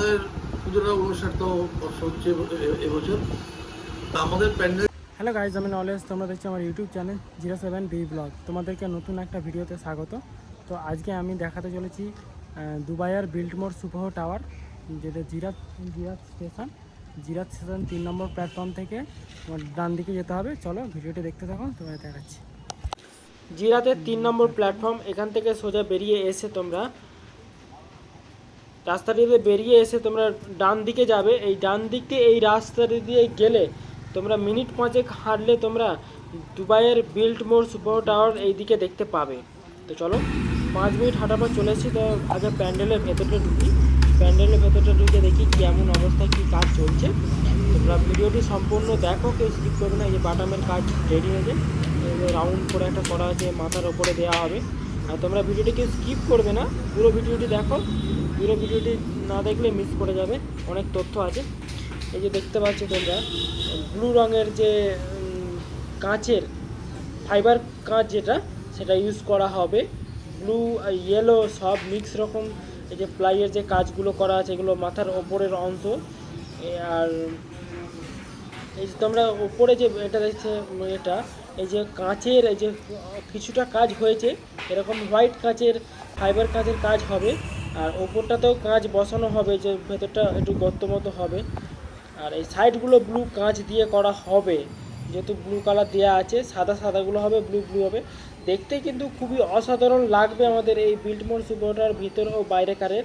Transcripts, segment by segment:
আমাদের পুজোটা উনষাটতম হচ্ছে এবছর তা আমাদের প্যান্ডেল হ্যালো গাইজ আমি নলেজ তোমরা দেখছ আমার YouTube channel zero seven B blog তোমাদেরকে নতুন একটা ভিডিওতে স্বাগত। তো আজকে আমি দেখাতে চলেছি দুবাইয়ের বিল্টমোর সুপার টাওয়ার যেটা জিরাত জিরাত স্টেশন জিরাত স্টেশন তিন নম্বর প্ল্যাটফর্ম থেকে তোমার ডান দিকে যেতে হবে। চলো ভিডিওটি দেখতে থাকো তোমাদের দেখাচ্ছি। জিরাতের তিন নম্বর প্ল্যাটফর্ম এখান থেকে সোজা বেরিয়ে এসে তোমরা রাস্তাটি দিয়ে বেরিয়ে এসে তোমরা ডান দিকে যাবে। এই ডান দিক এই রাস্তাটি দিয়ে গেলে তোমরা মিনিট পাঁচেক হাঁটলে তোমরা দুবাইয়ের বিল্ট মোর সুপার টাওয়ার এই দিকে দেখতে পাবে। তো চলো, পাঁচ মিনিট হাঁটার পর চলে এসেছি। তো আগে প্যান্ডেলের ভেতরটা ঢুকি। প্যান্ডেলের ভেতরটা ঢুকে দেখি কেমন অবস্থায় কী কাজ চলছে। তোমরা ভিডিওটি সম্পূর্ণ দেখো, কেউ স্কিপ করবে না। এই যে বাটামের কাজ রেডি হয়েছে। রাউন্ড করে একটা করা আছে, মাথার ওপরে দেওয়া হবে। আর তোমরা ভিডিওটিকে স্কিপ করবে না, পুরো ভিডিওটি দেখো। পুরো ভিডিওটি না দেখলে মিস করে যাবে। অনেক তথ্য আছে। এই যে দেখতে পাচ্ছ তোমরা ব্লু রঙের যে কাঁচের ফাইবার কাঁচ যেটা, সেটা ইউজ করা হবে। ব্লু ইয়েলো সব মিক্স রকম, এই যে প্লাইয়ের যে কাজগুলো করা আছে, এগুলো মাথার ওপরের অংশ। আর এই যে তোমরা ওপরে যে, এটা দেখছে, এটা, এই যে কাঁচের, এই যে কিছুটা কাজ হয়েছে, এরকম হোয়াইট কাঁচের ফাইবার কাঁচের কাজ হবে। আর ওপরটাতেও কাঁচ বসানো হবে, যে ভেতরটা একটু গর্ত মতো হবে। আর এই সাইডগুলো ব্লু কাঁচ দিয়ে করা হবে। যেহেতু ব্লু কালার দেওয়া আছে, সাদা সাদাগুলো হবে ব্লু ব্লু হবে। দেখতে কিন্তু খুবই অসাধারণ লাগবে আমাদের এই বিল্টমোর সুপারটার ভিতর ও বাইরেকারের।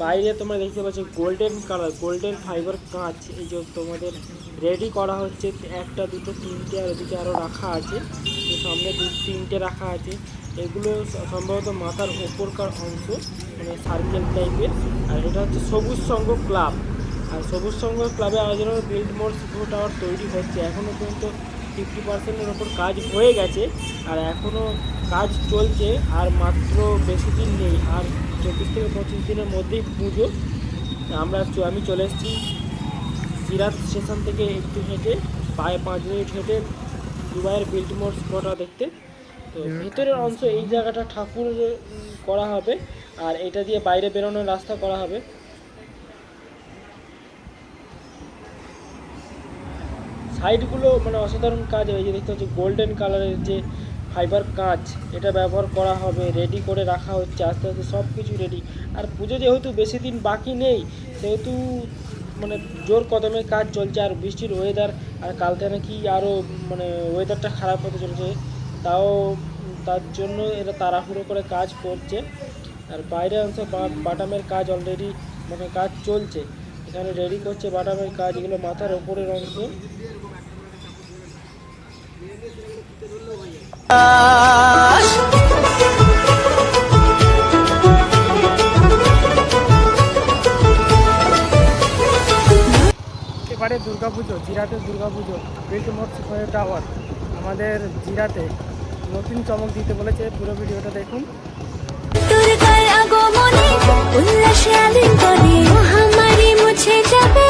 বাইরে তোমরা দেখতে পাচ্ছ গোল্ডেন কালার গোল্ডেন ফাইবার কাঁচ, এই যে তোমাদের রেডি করা হচ্ছে। একটা, দুটো, তিনটে আর ওদিকে আরও রাখা আছে। সামনে দু, তিনটে রাখা আছে। এগুলো সম্ভবত মাথার ওপরকার অংশ মানে সার্কেল টাইপের আর এটা হচ্ছে সবুজ সংঘ ক্লাব আর সবুজ সংঘ ক্লাবে আয়োজনে বিল্ড মোর সুপার টাওয়ার তৈরি হচ্ছে। এখনও পর্যন্ত ফিফটি পার্সেন্টের ওপর কাজ হয়ে গেছে। আর এখনও কাজ চলছে। আর মাত্র বেশি দিন নেই। আর চব্বিশ থেকে পঁচিশ দিনের মধ্যেই পুজো। আমরা আমি চলে এসেছি সিরাজ স্টেশন থেকে একটু হেঁটে, পায়ে পাঁচ মিনিট হেঁটে দুবাইয়ের বিল্টমোর স্পটা দেখতে। তো ভেতরের অংশ এই জায়গাটা ঠাকুর করা হবে আর এটা দিয়ে বাইরে বেরোনোর রাস্তা করা হবে। সাইডগুলো মানে অসাধারণ কাজ, এই যে দেখতে হচ্ছে গোল্ডেন কালারের যে ফাইবার কাঁচ, এটা ব্যবহার করা হবে রেডি করে রাখা হচ্ছে, আস্তে আস্তে সব কিছু রেডি আর পুজো যেহেতু বেশি দিন বাকি নেই, সেহেতু মানে জোর কদমে কাজ চলছে, আর বৃষ্টির ওয়েদার আর কাল থেকে নাকি আরও মানে ওয়েদারটা খারাপ হতে চলেছে, তাও তার জন্য এরা তাড়াহুড়ো করে কাজ করছে। আর বাইরে অংশে বাটামের কাজ অলরেডি মানে কাজ চলছে। এখানে রেডি করছে বাটামের কাজ, এগুলো মাথার ওপরের অংশ। এবারে দুর্গাপুজো জিরাতে দুর্গাপুজো বিল্টমোর সুপার টাওয়ার আমাদের জিরাতে নতুন চমক দিতে বলেছে, পুরো ভিডিওটা দেখুন। উল্লাসে মহামারী মুছে যাবে।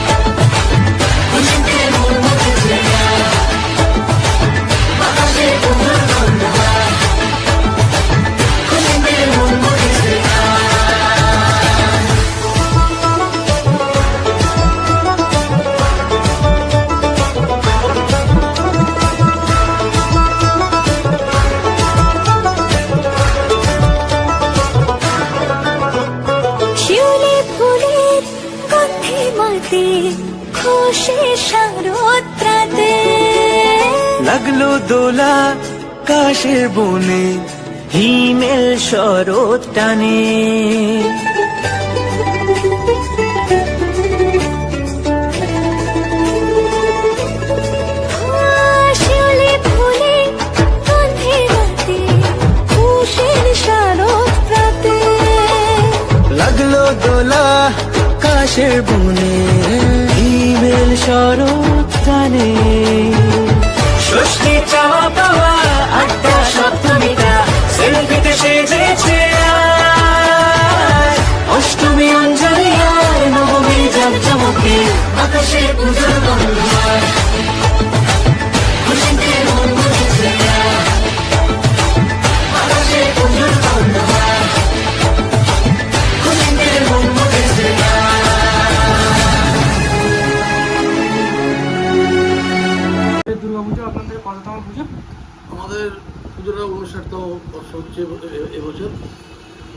রাতে খুশি শারোত্রাতে লাগল দোলা কাশের বনে হিমেল শরৎ টানে। লাগল দোলা আকাশের বনে, ইমেল শরৎ কানে। ষষ্ঠী চাওয়া পাওয়া আড্ডা সপ্তমীটা সেলফিতে সেজেছে অষ্টমী অঞ্জলি আর নবমী জাকজমকে আকাশে পুজোর হচ্ছে এবছর।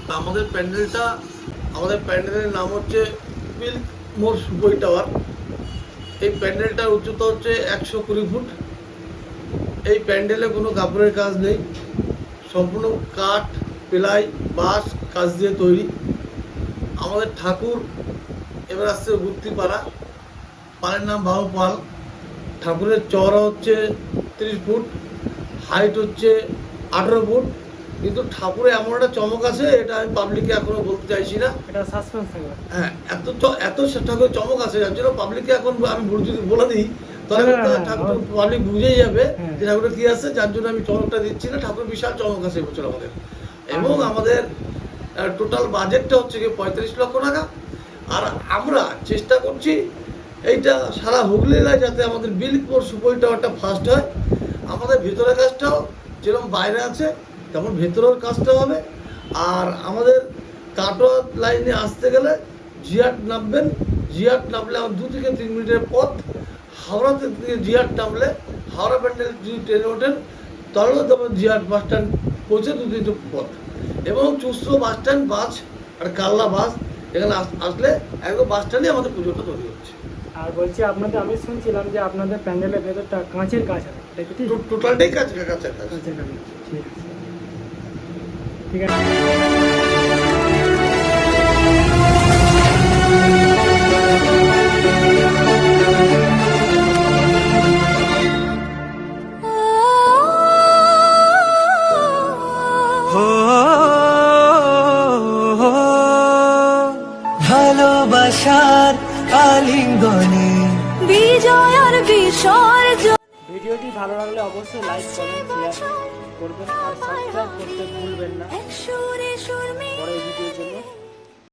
তা আমাদের প্যান্ডেলটা, আমাদের প্যান্ডেলের নাম হচ্ছে পিল্ক মোর সুবই টাওয়ার। এই প্যান্ডেলটার উচ্চতা হচ্ছে একশো কুড়ি ফুট। এই প্যান্ডেলে কোনো কাপড়ের কাজ নেই। সম্পূর্ণ কাঠ পেলাই বাঁশ কাজ দিয়ে তৈরি। আমাদের ঠাকুর এবার আসছে গুপ্তিপাড়া পালের নাম বাহু পাল। ঠাকুরের চওড়া হচ্ছে তিরিশ ফুট, হাইট হচ্ছে আঠেরো ফুট। কিন্তু ঠাকুরে এমন একটা চমক আছে এটা আমি পাবলিককে এখনও বলতে চাইছি না। এটা সাসপেন্স থাকবে হ্যাঁ এত এত ঠাকুরের চমক আছে যার জন্য পাবলিককে এখন আমি যদি বলে দিই তাহলে হ্যাঁ, হ্যাঁ, ঠাকুর হ্যাঁ। পাবলিক বুঝেই যাবে হ্যাঁ। যে ঠাকুরের কি আছে যার জন্য আমি চমকটা দিচ্ছি না। ঠাকুর বিশাল চমক আছে এবছর আমাদের। এবং আমাদের টোটাল বাজেটটা হচ্ছে কি পঁয়ত্রিশ লক্ষ টাকা। আর আমরা চেষ্টা করছি এইটা সারা হুগলি যাতে আমাদের বিলপুর সুপই টাওয়ারটা ফার্স্ট হয়। আমাদের ভেতরের কাজটাও যেরকম বাইরে আছে তেমন ভেতরের কাজটা হবে? আর আমাদের কাটোয়া লাইনে আসতে গেলে জিয়াট নামবেন। জিয়াট নামলে আমার দু থেকে তিন মিনিটের পথ। হাওড়া থেকে জিয়াট নামলে হাওড়া প্যান্ডেল যদি ট্রেনে ওঠেন তাহলে তখন জিয়াট বাস স্ট্যান্ড পৌঁছে দু তিনটে পথ। এবং চুস্ত্র বাস স্ট্যান্ড বাস আর কাল্লা বাস এখানে আস- আসলে একদম বাস স্ট্যান্ডে আমাদের পুজোটা তৈরি হচ্ছে। আর বলছি আপনাদের আমি শুনছিলাম যে আপনাদের প্যান্ডেলের ভেতরটা কাঁচের কাজ টোটালটাই কাজ কাছে কাজ কাঁচের কাজ ঠিক আছে। ঠিক আছে ভালোবাসার আলিঙ্গনে ভিডিওটি ভালো লাগলে অবশ্যই লাইক কমেন্ট শেয়ার করবেন আর সাবস্ক্রাইব করতে ভুলবেন না। পরের ভিডিওর জন্য